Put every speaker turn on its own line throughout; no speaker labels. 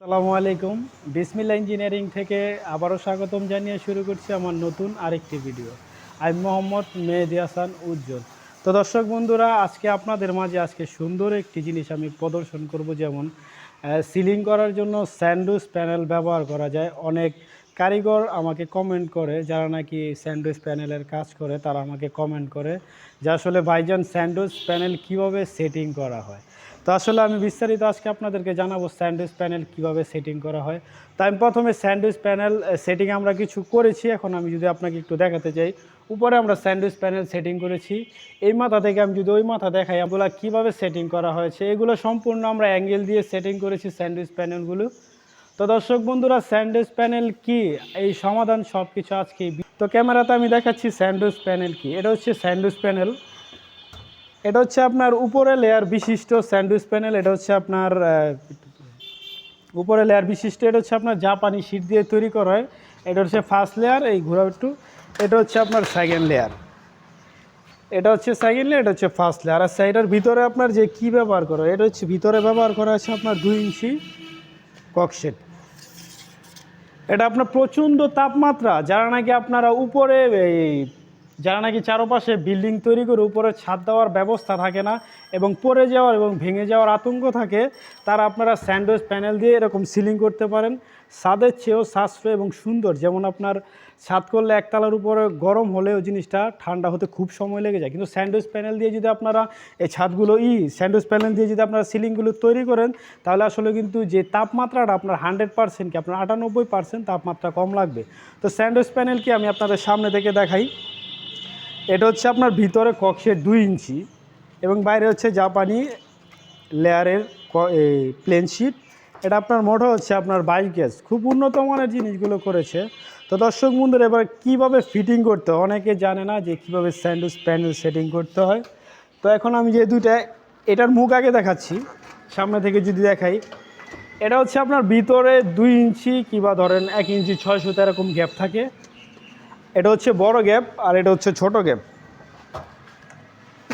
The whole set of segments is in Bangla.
আসসালামু আলাইকুম। বিসমিল্লা ইঞ্জিনিয়ারিং থেকে আবারও স্বাগতম জানিয়ে শুরু করছি আমার নতুন আরেকটি ভিডিও। আমি মোহাম্মদ মেহেদি হাসান উজ্জ্বল। তো দর্শক বন্ধুরা, আজকে আপনাদের মাঝে আজকে সুন্দর একটি জিনিস আমি প্রদর্শন করব, যেমন সিলিং করার জন্য স্যান্ডউইচ প্যানেল ব্যবহার করা যায়। অনেক কারিগর আমাকে কমেন্ট করে, যারা নাকি স্যান্ডউইচ প্যানেলের কাজ করে, তারা আমাকে কমেন্ট করে যে আসলে ভাইজান, স্যান্ডউইচ প্যানেল কীভাবে সেটিং করা হয়। তো আসলে আমি বিস্তারিত আজকে আপনাদেরকে জানাব স্যান্ডউইচ প্যানেল কীভাবে সেটিং করা হয়। তো আমি প্রথমে স্যান্ডউইচ প্যানেল সেটিং আমরা কিছু করেছি। এখন আমি যদি আপনাকে একটু দেখাতে চাই উপরে আমরা স্যান্ডউইচ প্যানেল সেটিং করেছি। এই মাথা থেকে আমি যদি ওই মাথা দেখাই, এগুলো কীভাবে সেটিং করা হয়েছে, এগুলো সম্পূর্ণ আমরা অ্যাঙ্গেল দিয়ে সেটিং করেছি স্যান্ডউইচ প্যানেলগুলো। তো দর্শক বন্ধুরা, স্যান্ডউইচ প্যানেল কি? এই সমাধান সব কিছু আজকে তো ক্যামেরাতে আমি দেখাচ্ছি স্যান্ডউইচ প্যানেল কি? এটা হচ্ছে স্যান্ডউইচ প্যানেল। এটা হচ্ছে আপনার উপরে লেয়ার বিশিষ্ট স্যান্ডউইচ প্যানেল এটা হচ্ছে আপনার উপরে লেয়ার বিশিষ্ট, এটা হচ্ছে আপনার জাপানি শীট দিয়ে তৈরি করা হয়। এটা হচ্ছে ফার্স্ট লেয়ার এই ঘোরা একটু। এটা হচ্ছে আপনার সেকেন্ড লেয়ার এটা হচ্ছে সেকেন্ড লেয়ার এটা হচ্ছে ফার্স্ট লেয়ার আর সাইডের ভিতরে আপনার যে কি ব্যবহার করা এটা হচ্ছে ভিতরে ব্যবহার করা আছে আপনার দুই ইঞ্চি ককশেট এটা আপনার প্রচণ্ড তাপমাত্রা, যারা নাকি আপনারা উপরে এই যারা নাকি চারপাশে বিল্ডিং তৈরি করে উপরে ছাদ দেওয়ার ব্যবস্থা থাকে না এবং পড়ে যাওয়ার এবং ভেঙে যাওয়ার আতঙ্ক থাকে, তারা আপনারা স্যান্ডউইচ প্যানেল দিয়ে এরকম সিলিং করতে পারেন। ছাদের চেয়েও সাশ্রয় এবং সুন্দর। যেমন আপনার ছাদ করলে একতলার উপরে গরম হলেও জিনিসটা ঠান্ডা হতে খুব সময় লেগে যায়। কিন্তু স্যান্ডউইচ প্যানেল দিয়ে যদি আপনারা এই ছাদগুলো, ই স্যান্ডউইচ প্যানেল দিয়ে যদি আপনারা সিলিংগুলো তৈরি করেন, তাহলে আসলে কিন্তু যে তাপমাত্রাটা আপনার হান্ড্রেড পার্সেন্ট কি, আপনার আটানব্বই পার্সেন্ট তাপমাত্রা কম লাগবে। তো স্যান্ডউইচ প্যানেল কি আমি আপনাদের সামনে থেকে দেখাই। এটা হচ্ছে আপনার ভিতরে কক্ষের দুই ইঞ্চি এবং বাইরে হচ্ছে জাপানি লেয়ারের প্লেন শিট এটা আপনার মোটো হচ্ছে আপনার বাইকেস খুব উন্নত মানের জিনিসগুলো করেছে। তো দর্শক বন্ধুরা, এবার কীভাবে ফিটিং করতে হয়? অনেকে জানে না যে কীভাবে স্যান্ডউইচ প্যানেল সেটিং করতে হয়। তো এখন আমি যে দুইটা, এটার মুখ আগে দেখাচ্ছি। সামনে থেকে যদি দেখাই, এটা হচ্ছে আপনার ভিতরে দুই ইঞ্চি কিংবা ধরেন এক ইঞ্চি ছয় সুতো এরকম গ্যাপ থাকে। এটা হচ্ছে বড় গ্যাপ আর এটা হচ্ছে ছোট গ্যাপ।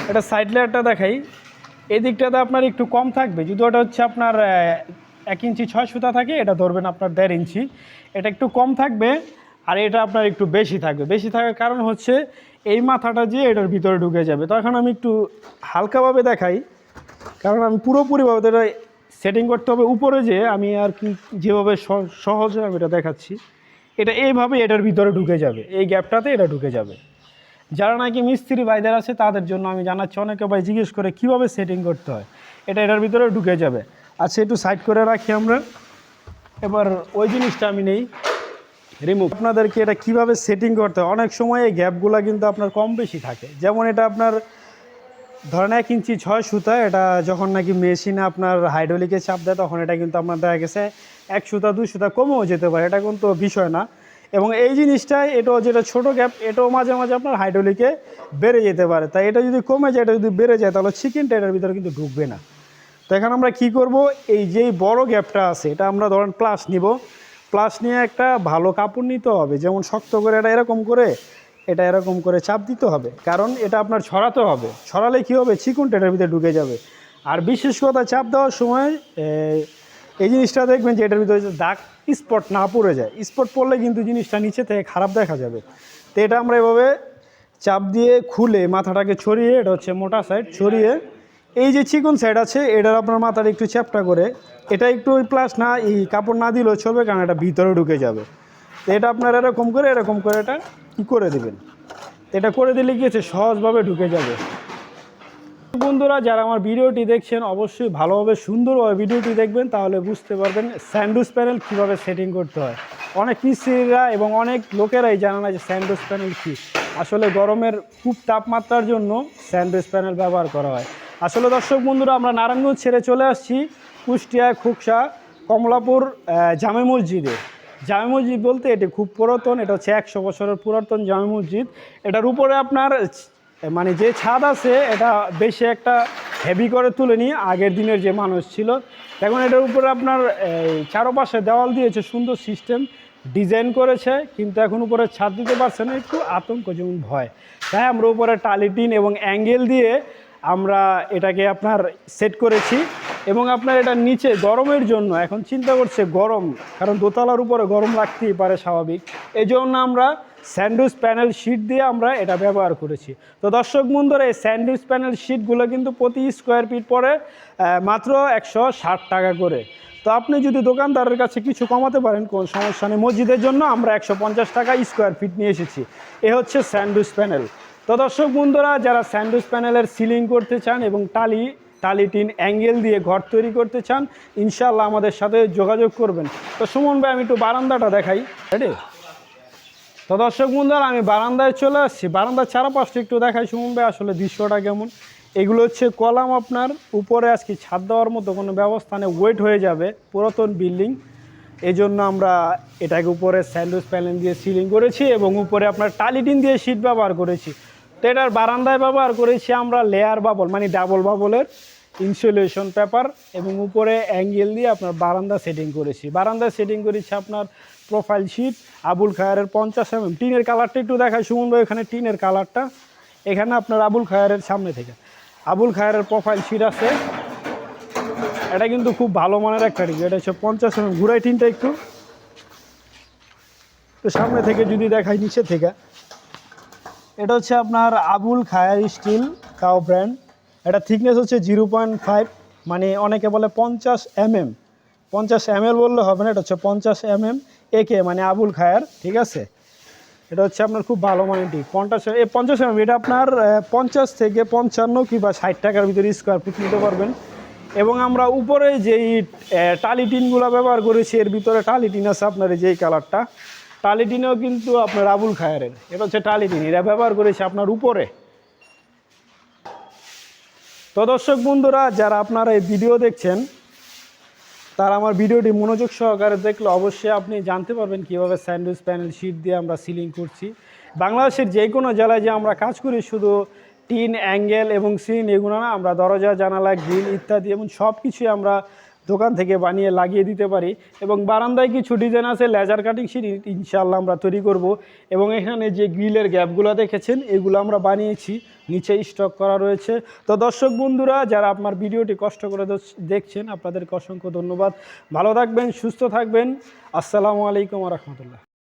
এটা সাইড লেয়ারটা দেখাই। এই দিকটাতে আপনার একটু কম থাকবে। যদি ওটা হচ্ছে আপনার এক ইঞ্চি ছয় সুতা থাকে, এটা ধরবেন আপনার দেড় ইঞ্চি। এটা একটু কম থাকবে আর এটা আপনার একটু বেশি থাকবে। বেশি থাকার কারণ হচ্ছে এই মাথাটা যে এটার ভিতরে ঢুকে যাবে। তো এখন আমি একটু হালকাভাবে দেখাই। কারণ আমি পুরোপুরিভাবে এটা সেটিং করতে হবে। উপরে যে আমি আর কি যেভাবে সহ- সহজে আমি এটা দেখাচ্ছি। এটা এইভাবে এটার ভিতরে ঢুকে যাবে। এই গ্যাপটাতে এটা ঢুকে যাবে। যারা নাকি মিস্ত্রি ভাইদের আছে, তাদের জন্য আমি জানাচ্ছি, অনেকে ভাই জিজ্ঞেস করে কীভাবে সেটিং করতে হয়? এটা এটার ভিতরে ঢুকে যাবে। আচ্ছা একটু সাইড করে রাখি আমরা। এবার ওই জিনিসটা আমি নেই। রিমুভ আপনাদেরকে এটা কীভাবে সেটিং করতে হয়? অনেক সময় এই গ্যাপগুলো কিন্তু আপনার কম বেশি থাকে। যেমন এটা আপনার ধরেন এক ইঞ্চি ছয় সুতা, এটা যখন নাকি মেশিনে আপনার হাইড্রোলিকে চাপ দেয়, তখন এটা কিন্তু আপনার দেখা গেছে এক সুতা, দুই সুতা কমেও যেতে পারে, এটা কিন্তু বিষয় না। এবং এই জিনিসটাই এটাও যেটা ছোট গ্যাপ এটাও মাঝে মাঝে আপনার হাইড্রোলিকে বেড়ে যেতে পারে। তাই এটা যদি কমে যায়, এটা যদি বেড়ে যায়, তাহলে চিকেনটা এটার ভিতরে কিন্তু ঢুকবে না। তো এখন আমরা কি করব? এই যেই বড় গ্যাপটা আছে, এটা আমরা ধরেন প্লাস নিব। প্লাস নিয়ে একটা ভালো কাপড় নিতে হবে, যেমন শক্ত করে এটা এরকম করে এটা এরকম করে চাপ দিতে হবে। কারণ এটা আপনার ছড়াতে হবে। ছড়ালে কী হবে? চিকুনটা এটার ভিতরে ঢুকে যাবে। আর বিশেষ কথা, চাপ দেওয়ার সময় এই জিনিসটা দেখবেন যে এটার ভিতরে দাগ স্পট না পড়ে যায়। স্পট পড়লে কিন্তু জিনিসটা নিচে থেকে খারাপ দেখা যাবে। তো এটা আমরা এভাবে চাপ দিয়ে খুলে মাথাটাকে ছড়িয়ে, এটা হচ্ছে মোটা সাইড ছড়িয়ে এই যে চিকন সাইড আছে, এটার আপনার মাথার একটু চ্যাপটা করে, এটা একটু প্লাস না, এই কাপড় না দিলেও চলবে, কারণ এটা ভিতরে ঢুকে যাবে। এটা আপনার এরকম করে এরকম করে এটা কী করে দেবেন। এটা করে দিলে কি হচ্ছে? সহজভাবে ঢুকে যাবে। বন্ধুরা, যারা আমার ভিডিওটি দেখছেন, অবশ্যই ভালোভাবে সুন্দরভাবে ভিডিওটি দেখবেন, তাহলে বুঝতে পারবেন স্যান্ডউইচ প্যানেল কীভাবে সেটিং করতে হয়। অনেক মিস্ত্রিরা এবং অনেক লোকেরাই জানে না যে স্যান্ডউইচ প্যানেল কী। আসলে গরমের খুব তাপমাত্রার জন্য স্যান্ডউইচ প্যানেল ব্যবহার করা হয়। আসলে দর্শক বন্ধুরা, আমরা নারায়ণগঞ্জ ছেড়ে চলে আসছি কুষ্টিয়া, খুকসা, কমলাপুর জামে মসজিদে। জামে মসজিদ বলতে এটি খুব পুরাতন, এটা হচ্ছে একশো বছরের পুরাতন জামে মসজিদ। এটার উপরে আপনার মানে যে ছাদ আছে, এটা বেশি একটা হেভি করে তুলেনি আগের দিনের যে মানুষ ছিল। এখন এটার উপরে আপনার চারপাশে দেওয়াল দিয়েছে, সুন্দর সিস্টেম ডিজাইন করেছে, কিন্তু এখন উপরে ছাদ দিতে পারছে না, একটু আতঙ্ক যেমন ভয়। তাই আমরা উপরে টালিটিন এবং অ্যাঙ্গেল দিয়ে আমরা এটাকে আপনার সেট করেছি এবং আপনার এটা নিচে গরমের জন্য এখন চিন্তা করছে গরম, কারণ দোতলার উপরে গরম লাগতেই পারে স্বাভাবিক। এই জন্য আমরা স্যান্ডউইচ প্যানেল শিট দিয়ে আমরা এটা ব্যবহার করেছি। তো দর্শক বন্ধুরা, এই স্যান্ডউইচ প্যানেল শিটগুলো কিন্তু প্রতি স্কোয়ার ফিট পরে মাত্র একশো ষাট টাকা করে। তো আপনি যদি দোকানদারের কাছে কিছু কমাতে পারেন, কোন সমস্যা নেই। মসজিদের জন্য আমরা একশো পঞ্চাশ টাকা স্কোয়ার ফিট নিয়ে এসেছি। এ হচ্ছে স্যান্ডউইচ প্যানেল তো দর্শক বন্ধুরা, যারা স্যান্ডউইচ প্যানেলের সিলিং করতে চান এবং টালি টালি টিন অ্যাঙ্গেল দিয়ে ঘর তৈরি করতে চান ইনশাল্লাহ আমাদের সাথে যোগাযোগ করবেন। তো সুমন ভাই, আমি একটু বারান্দাটা দেখাই। রেডি তো দর্শক বন্ধুরা, আমি বারান্দায় চলে আসছি। বারান্দার চারপাশটা একটু দেখাই সুমন ভাই, আসলে দৃশ্যটা কেমন? এগুলো হচ্ছে কলাম আপনার। উপরে আজকে ছাদ দেওয়ার মতো কোনো ব্যবস্থা নেই, ওয়েট হয়ে যাবে, পুরাতন বিল্ডিং। এই জন্য আমরা এটাকে উপরে স্যান্ডউইচ প্যানেল দিয়ে সিলিং করেছি এবং উপরে আপনার টালিটিন দিয়ে শীট ব্যবহার করেছি। তো এটার বারান্দায় ব্যবহার করেছি আমরা লেয়ার বাবল মানে ডাবল বাবলের ইনসুলেশন পেপার এবং উপরে অ্যাঙ্গেল দিয়ে আপনার বারান্দা সেটিং করেছি। বারান্দা সেটিং করেছি আপনার প্রোফাইল শিট আবুল খায়ারের পঞ্চাশ এম টিনের কালারটা একটু দেখায় সুমন ভাই এখানে টিনের কালারটা এখানে আপনার আবুল খায়ারের সামনে থেকে। আবুল খায়ারের প্রোফাইল শিট আছে। এটা কিন্তু খুব ভালো মানের একটা টিন এটা হচ্ছে পঞ্চাশ এম ঘুরাই টিনটা একটু। তো সামনে থেকে যদি দেখাই নিচে থেকে। এটা হচ্ছে আপনার আবুল খায়ার স্টিল কাও ব্র্যান্ড। এটা থিকনেস হচ্ছে জিরো পয়েন্ট ফাইভ মানে অনেকে বলে পঞ্চাশ এমএম। পঞ্চাশ এমএল বললে হবে না, এটা হচ্ছে পঞ্চাশ এমএম একে মানে আবুল খায়ার, ঠিক আছে? এটা হচ্ছে আপনার খুব ভালো মানের টিক পঞ্চাশ এই পঞ্চাশ এমএম, এটা আপনার পঞ্চাশ থেকে পঞ্চান্ন কিংবা ষাট টাকার ভিতরে স্কোয়ার ফুট নিতে পারবেন। এবং আমরা উপরে যেই টালি টিনগুলো ব্যবহার করেছি, এর ভিতরে টালি টিন আছে আপনার এই যেই কালারটা টালি টিনও কিন্তু আপনার আবুল খায়ারের। এটা হচ্ছে টালি এরা ব্যবহার করেছে আপনার উপরে। তো দর্শক বন্ধুরা, যারা আপনারা এই ভিডিও দেখছেন, তারা আমার ভিডিওটি মনোযোগ সহকারে দেখলে অবশ্যই আপনি জানতে পারবেন কীভাবে স্যান্ডউইচ প্যানেল, শিট দিয়ে আমরা সিলিং করছি। বাংলাদেশের যে কোনো জেলায় যে আমরা কাজ করি, শুধু টিন, অ্যাঙ্গেল এবং সিন এগুলো না, আমরা দরজা, জানালা, গ্রিল ইত্যাদি এবং সব কিছুই আমরা দোকান থেকে বানিয়ে লাগিয়ে দিতে পারি এবং বারান্দায় কিছু ডিজাইন আছে লেজার কাটিং সিট ইনশাল্লাহ আমরা তৈরি করব এবং এখানে যে গ্রিলের গ্যাপগুলো দেখেছেন, এগুলো আমরা বানিয়েছি, নিচে স্টক করা রয়েছে। তো দর্শক বন্ধুরা, যারা আপনার ভিডিওটি কষ্ট করে দেখছেন, আপনাদেরকে অসংখ্য ধন্যবাদ। ভালো থাকবেন, সুস্থ থাকবেন। আসসালামু আলাইকুম রহমতুল্লাহ।